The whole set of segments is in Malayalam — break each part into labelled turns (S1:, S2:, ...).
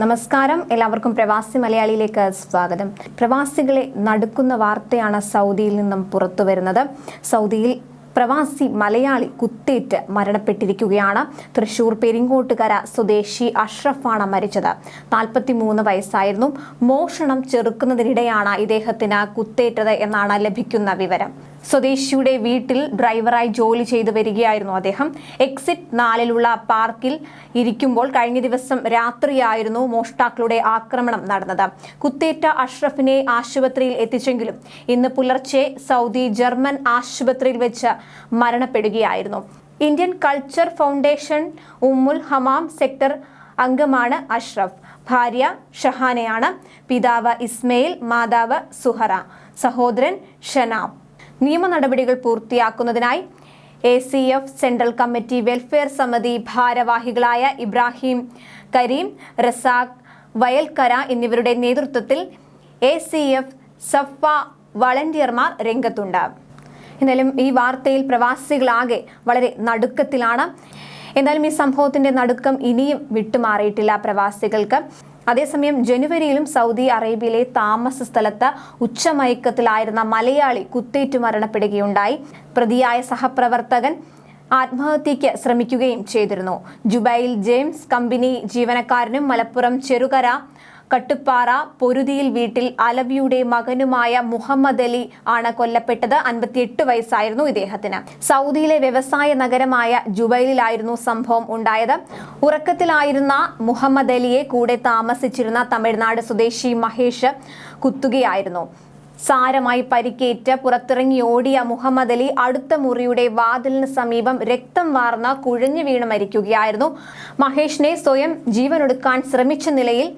S1: നമസ്കാരം. എല്ലാവർക്കും പ്രവാസി മലയാളിയിലേക്ക് സ്വാഗതം. പ്രവാസികളെ നടുക്കുന്ന വാർത്തയാണ് സൗദിയിൽ നിന്നും പുറത്തു വരുന്നത്. സൗദിയിൽ പ്രവാസി മലയാളി കുത്തേറ്റ് മരണപ്പെട്ടിരിക്കുകയാണ്. തൃശൂർ പെരിങ്ങോട്ടുകര സ്വദേശി അഷ്റഫാണ് മരിച്ചത്. നാൽപ്പത്തി മൂന്ന് വയസ്സായിരുന്നു. മോഷണം ചെറുക്കുന്നതിനിടെയാണ് ഇദ്ദേഹത്തിന് കുത്തേറ്റത് എന്നാണ് ലഭിക്കുന്ന വിവരം. സ്വദേശിയുടെ വീട്ടിൽ ഡ്രൈവറായി ജോലി ചെയ്തു വരികയായിരുന്നു അദ്ദേഹം. എക്സിറ്റ് നാലിലുള്ള പാർക്കിൽ ഇരിക്കുമ്പോൾ കഴിഞ്ഞ ദിവസം രാത്രിയായിരുന്നു മോഷ്ടാക്കളുടെ ആക്രമണം നടന്നത്. കുത്തേറ്റ അഷ്റഫിനെ ആശുപത്രിയിൽ എത്തിച്ചെങ്കിലും ഇന്ന് പുലർച്ചെ സൗദി ജർമ്മൻ ആശുപത്രിയിൽ വെച്ച് മരണപ്പെടുകയായിരുന്നു. ഇന്ത്യൻ കൾച്ചർ ഫൗണ്ടേഷൻ ഉമ്മുൽ ഹമാം സെക്ടർ അംഗമാണ് അഷ്റഫ്. ഭാര്യ ഷഹാനയാണ്. പിതാവ് ഇസ്മയിൽ മാതാവ് സുഹറ. സഹോദരൻ ഷനാബ്. നിയമ നടപടികൾ പൂർത്തിയാക്കുന്നതിനായി A C F central committee welfare സമിതി ഭാരവാഹികളായ ഇബ്രാഹിം കരീം റസാഖ് വയൽക്കര എന്നിവരുടെ നേതൃത്വത്തിൽ എ സി എഫ് സഫ വളണ്ടിയർമാർ രംഗത്തുണ്ട്. എന്നാലും ഈ വാർത്തയിൽ പ്രവാസികളാകെ വളരെ നടുക്കത്തിലാണ്. എന്നാലും ഈ സംഭവത്തിന്റെ നടുക്കം ഇനിയും വിട്ടുമാറിയിട്ടില്ല പ്രവാസികൾക്ക്. അതേസമയം ജനുവരിയിലും സൗദി അറേബ്യയിലെ താമസ സ്ഥലത്ത് ഉച്ചമയക്കത്തിലായിരുന്ന മലയാളി കുത്തേറ്റ് മരണപ്പെടുകയുണ്ടായി. പ്രതിയായ സഹപ്രവർത്തകൻ ആത്മഹത്യയ്ക്ക് ശ്രമിക്കുകയും ചെയ്തിരുന്നു. ജുബൈൽ ജെയിംസ് കമ്പനി ജീവനക്കാരനും മലപ്പുറം ചെറുകര കട്ടുപ്പാറ പൊരുതിയിൽ വീട്ടിൽ അലവിയുടെ മകനുമായ മുഹമ്മദ് അലി ആണ് കൊല്ലപ്പെട്ടത്. അൻപത്തിയെട്ട് വയസ്സായിരുന്നു ഇദ്ദേഹത്തിന്. സൗദിയിലെ വ്യവസായ നഗരമായ ജുബൈലിലായിരുന്നു സംഭവം ഉണ്ടായത്. ഉറക്കത്തിലായിരുന്ന മുഹമ്മദ് അലിയെ കൂടെ താമസിച്ചിരുന്ന തമിഴ്നാട് സ്വദേശി മഹേഷ് കുത്തുകയായിരുന്നു. സാരമായി പരിക്കേറ്റ് പുറത്തിറങ്ങി ഓടിയ മുഹമ്മദ് അലി അടുത്ത മുറിയുടെ വാതിലിന് സമീപം രക്തം വാർന്ന കുഴഞ്ഞു വീണ് മരിക്കുകയായിരുന്നു. മഹേഷിനെ സ്വയം ജീവനൊടുക്കാൻ ശ്രമിച്ച നിലയിൽ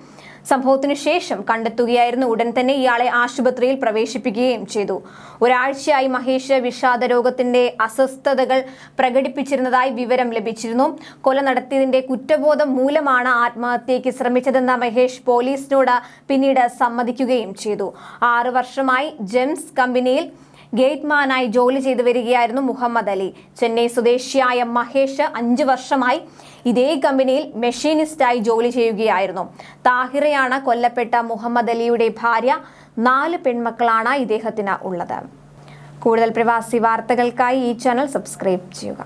S1: സംഭവത്തിനു ശേഷം കണ്ടെത്തുകയായിരുന്നു ഉടൻ തന്നെ ഇയാളെ ആശുപത്രിയിൽ പ്രവേശിപ്പിക്കുകയും ചെയ്തു. ഒരാഴ്ചയായി മഹേഷ് വിഷാദ രോഗത്തിന്റെ അസ്വസ്ഥതകൾ പ്രകടിപ്പിച്ചിരുന്നതായി വിവരം ലഭിച്ചിരുന്നു. കൊല നടത്തിയതിന്റെ കുറ്റബോധം മൂലമാണ് ആത്മഹത്യയ്ക്ക് ശ്രമിച്ചതെന്ന മഹേഷ് പോലീസിനോട് പിന്നീട് സമ്മതിക്കുകയും ചെയ്തു. ആറു വർഷമായി ജെംസ് കമ്പനിയിൽ ഗേറ്റ്മാനായി ജോലി ചെയ്തു വരികയായിരുന്നു മുഹമ്മദ് അലി. ചെന്നൈ സ്വദേശിയായ മഹേഷ് അഞ്ചു വർഷമായി ഇതേ കമ്പനിയിൽ മെഷീനിസ്റ്റായി ജോലി ചെയ്യുകയായിരുന്നു. താഹിറയാണ് കൊല്ലപ്പെട്ട മുഹമ്മദ് അലിയുടെ ഭാര്യ. നാല് പെൺമക്കളാണ് ഇദ്ദേഹത്തിന് ഉള്ളത്. കൂടുതൽ പ്രവാസി വാർത്തകൾക്കായി ഈ ചാനൽ സബ്സ്ക്രൈബ് ചെയ്യുക.